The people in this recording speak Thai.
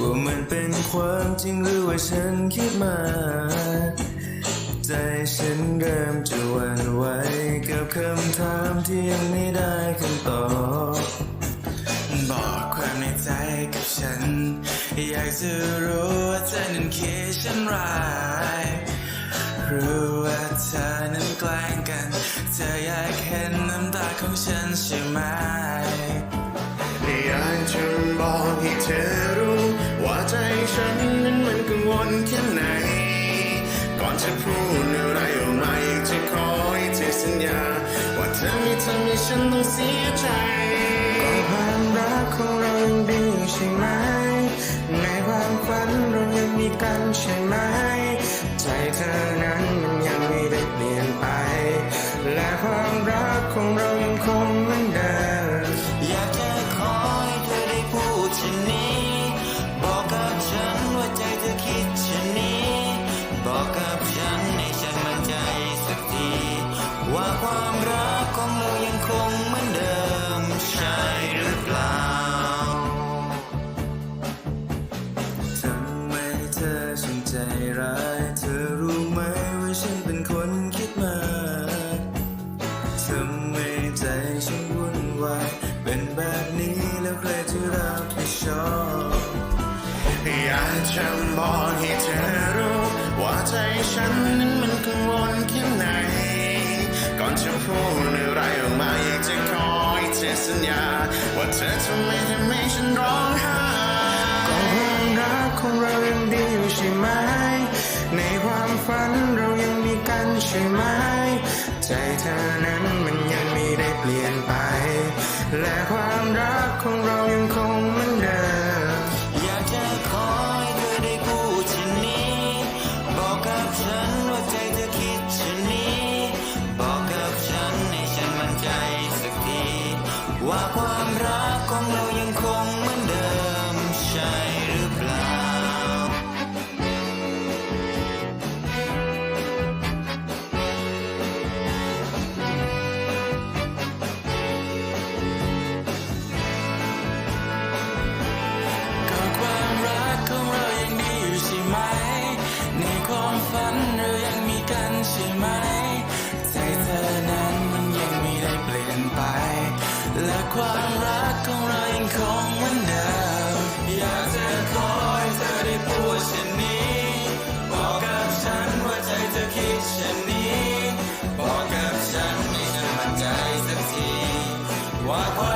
ว่ามันเป็นความจริงหรือว่าฉันคิดมาใจฉันเริ่มจะหวั่นไหวกับคำถามที่ยังไม่ได้คำตอบบอกความในใจกับฉัน อยากจะรู้ว่าเธอนั้นคิดฉันร้ายรู้ว่าเธอนั้นแกล้งกัน เธออยากเห็นน้ำตาของฉันใช่ไหมอยากจะบอกให้เธอ ฉันนั้นมันกังวลแค่ไหน ก่อนจะพูดอะไรออกมาอยากจะขอให้เธอสัญญา ว่าเธอไม่ทำให้ฉันต้องเสียใจก็ความรักของเรายังดีใช่ไหม ในความฝันเรายังมีกันใช่ไหม ใจเธอนั้นมันยังไม่ได้เปลี่ยนไป และความรักของเรายังคงเหมือนเดิม ความรักของเรายังคงเหมือนเดิมใช่หรือเปล่าทำไมเธอฉันใจร้ายเธอรู้ไหมว่าฉันเป็นคนคิดมากทำไมใจฉันวุ่นวายเป็นแบบนี้แล้วใครจะรับผิดชอบอยากจะบอกให้เธอรู้ว่าใจ สัญญา ว่าเธอจะไม่ทำให้ฉันร้องไห้ก็ความรักของเรายังดีอยู่ใช่ไหม ในความฝันเรายังมีกันใช่ไหม ใจเธอนั้น ความฝันเรายังมีกันใช่ไหม ใจเธอนั้นมันยังไม่ได้เปลี่ยนไป และความรักของเรายังคงเหมือนเดิมอยากจะขอให้เธอได้พูดเช่นนี้ บอกกับฉันว่าใจเธอคิดเช่นนี้ บอกกับฉันไม่ฉันมั่นใจสักทีว่าความ